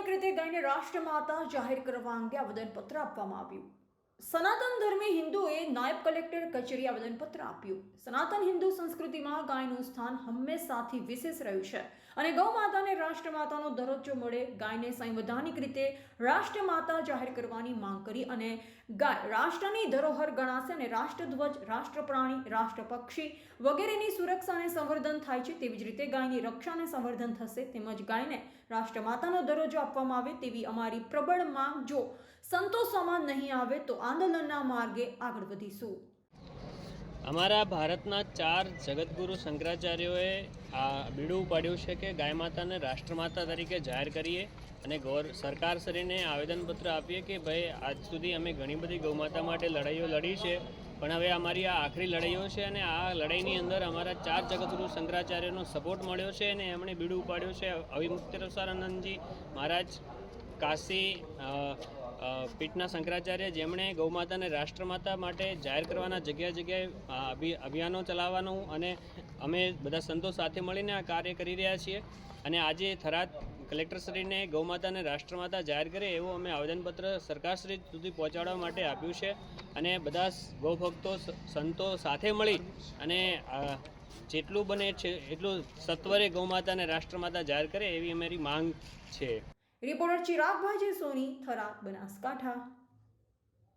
સંવિધાનિક રીતે ગાયને રાષ્ટ્રમાતા જાહેર કરવા અંગે આવેદનપત્ર આપવામાં આવ્યું. સનાતન ધર્મી હિન્દુએ નાયબ કલેક્ટર કચેરી આવેદનપત્ર આપ્યું. સનાતન હિન્દુ સંસ્કૃતિમાં ગાયનું સ્થાન હંમેશાથી વિશેષ રહ્યું છે અને ગૌ માતાને રાષ્ટ્રમાતાનો દરજ્જો મળે ગાયને સંવૈધાનિક રીતે રાષ્ટ્રમાતા જાહેર કરવાની માંગ કરી અને ગાય રાષ્ટ્રની ધરોહર ગણાશે અને રાષ્ટ્રધ્વજ, રાષ્ટ્રપ્રાણી, રાષ્ટ્રપક્ષી વગેરેની સુરક્ષા અને સંવર્ધન થાય છે, તેવી જ રીતે ગાયની રક્ષા અને સંવર્ધન થશે. તેમજ ગાયને રાષ્ટ્રમાતાનો દરજ્જો આપવામાં આવે તેવી અમારી પ્રબળ માંગ. જો સંતોષવામાં નહીં આવે તો આંદોલનના માર્ગે આગળ વધીશું. અમારા ભારતના ચાર જગતગુરુ શંકરાચાર્યોએ આ બીડું પાડ્યું છે કે ગાય માતાને રાષ્ટ્રમાતા તરીકે જાહેર કરીએ અને ગૌર, સરકાર શ્રીને આવેદનપત્ર આપીએ કે ભાઈ, આજ સુધી અમે ઘણી બધી ગૌમાતા માટે લડાઈઓ લડી છે, પણ હવે અમારી આ આખરી લડાઈઓ છે અને આ લડાઈની અંદર અમારા ચાર જગતગુરુ શંકરાચાર્યનો સપોર્ટ મળ્યો છે અને એમણે બીડું ઉપાડ્યું છે. અવિમુક્તેશ્વરાનંદજી મહારાજ, કાશી પીઠના શંકરાચાર્ય જેમણે ગૌમાતાને રાષ્ટ્રમાતા માટે જાહેર કરવાના જગ્યા જગ્યાએ અભિયાનો ચલાવવાનું અને અમે બધા સંતો સાથે મળીને આ કાર્ય કરી રહ્યા છીએ. અને આજે થરાદ કલેક્ટરશ્રીને ગૌમાતાને રાષ્ટ્રમાતા જાહેર કરે એવું અમે આવેદનપત્ર સરકારશ્રી સુધી પહોંચાડવા માટે આપ્યું છે. અને બધા ગૌભક્તો સંતો સાથે મળી અને જેટલું બને છે, એટલું સત્વરે ગૌમાતાને રાષ્ટ્રમાતા જાહેર કરે એવી અમારી માંગ છે. રિપોર્ટર ચિરાગભાઈ સોની થરા બનાસકાંઠા